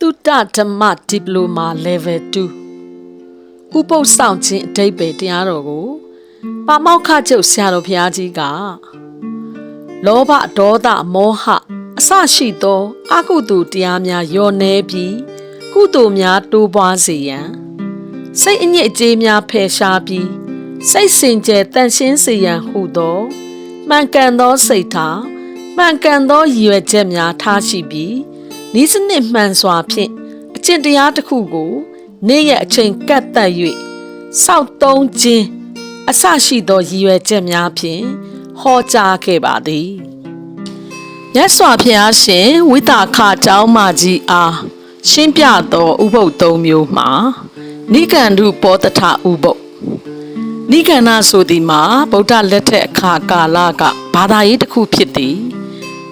တုတ္တဓမ္မဒီပလိုမာ level 2ဥပုပ်ဆောင်ခြင်းအတိတ်ပဲတရားတော်ကိုပါမောက္ခချုပ်ဆရာတော်ဘုရားကြီးကလောဘဒေါသမောဟအစရှိသောအကုသိုလ်တရားများယောနေပြီးကုသိုလ်များတိုးပွားစေရန်စိတ်အညစ်အကြေးများဖယ်ရှားပြီးစိတ်စင်ကြယ်တန်ရှင်းစေရန်ဟူသောမှန်ကန်သောစိတ်ထားမှန်ကန်သောရည်ရွယ်ချက်များထားရှိပြီး နီးစနစ်မှန်စွာဖြင့်အကျင့်တရားတစ်ခုကို နေ့ရက်အချိန်ကတ်တက်၍စောက်သုံးခြင်းအစရှိသောရည်ရွယ်ချက်များဖြင့်ဟောကြားခဲ့ပါသည်မြတ်စွာဘုရားရှင်ဝိတာခတောင်းမကြီးအားရှင်းပြသောဥပုပ်သုံးမျိုးမှာနိဂန္ဓုပောတထဥပုပ်နိဂန္ဓဆိုသည်မှာဗုဒ္ဓလက်ထက်အခါကာလကဘာသာရေးတစ်ခုဖြစ်သည်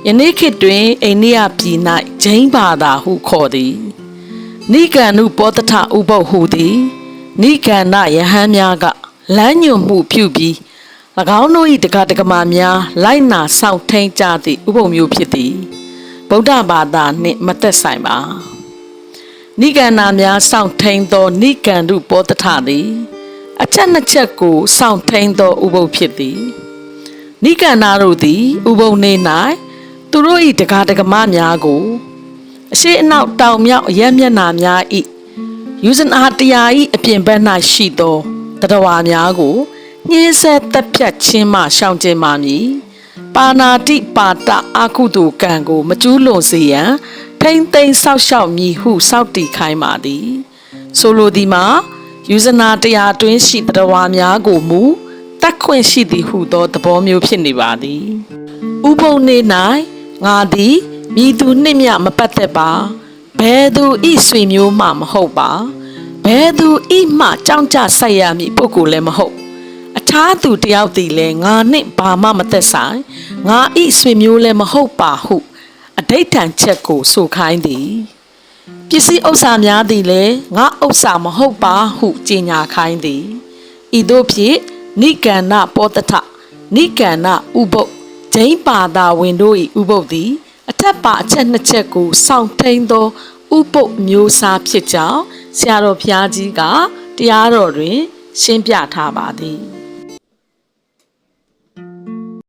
ယနေ့ခေတ်တွင်အိန္ဒိယပြည်၌ဂျိန်းဘာသာဟုခေါ်သည်နိကန္ဓုပောတထဥပုပ်ဟူသည်နိကန္နယဟန်များကလမ်းညွန်မှုပြုပြီး၎င်းတို့၏တက္ကတက္ကမများလိုက်နာဆောင်ထိန်ကြသည့်ဥပုံမျိုးဖြစ်သည်ဗုဒ္ဓဘာသာနှင့်မသက်ဆိုင်ပါနိကန္နာများစောင့်ထိန်သောနိကန္ဓုပောတထသည်အချက်နှစ်ချက်ကိုစောင့်ထိန်သောဥပုပ်ဖြစ်သည်နိကန္နာတို့သည်ဥပုံနေ၌ သူတို့၏တက္ကတက္ကမများကိုအရှိအနောက်တောင်မြောက်အရက်မျက်နာများ၏ယူဇနာတရား၏အပြင်ဘက်၌ရှိသောတတဝါများကိုညှင်းဆဲတက်ဖြတ်ခြင်းမှရှောင်ကျဉ်ပါမည်ပါဏာတိပါတအာကုတုကံကို မကျူးလွန်စေရန်ထိမ့်သိမ်းဆောက်ရှောက်မည်ဟုစောက်တည်ခိုင်းပါသည်ဆိုလိုသည်မှာယူဇနာတရားတွင်းရှိတတဝါများကိုမူတတ်ခွင့်ရှိသည်ဟုသောသဘောမျိုးဖြစ်နေပါသည်ဥပုံနေ၌ ငါသည်မိသူနှင့်မြမပတ်သက်ပါဘယ်သူဤဆွေမျိုးမှမဟုတ်ပါဘယ်သူဤမှကြောင်းကြဆက်ရမည်ပုဂ္ဂိုလ်လည်းမဟုတ်အခြားသူတယောက်တည်လဲငါနှင့်ဘာမှမသက်ဆိုင်ငါဤဆွေမျိုးလည်းမဟုတ်ပါဟုအဋိဋ္ဌံချက်ကိုဆိုခိုင်းသည်ပစ္စည်းဥစ္စာများသည်လည်းငါဥစ္စာမဟုတ်ပါဟုကြေညာခိုင်းသည်ဤသို့ဖြင့်နိကန္နပောတထနိကန္နဥပုပ် ဂျိန်းပါတာဝင်တို့၏ဥပုပ်သည် အထက်ပါအချက်နှစ်ချက်ကိုစောင့်ထိန်သောဥပုပ်မျိုးစားဖြစ်ကြောင်းဆရာတော်ဘုရားကြီးကတရားတော်တွင် ရှင်းပြထားပါသည်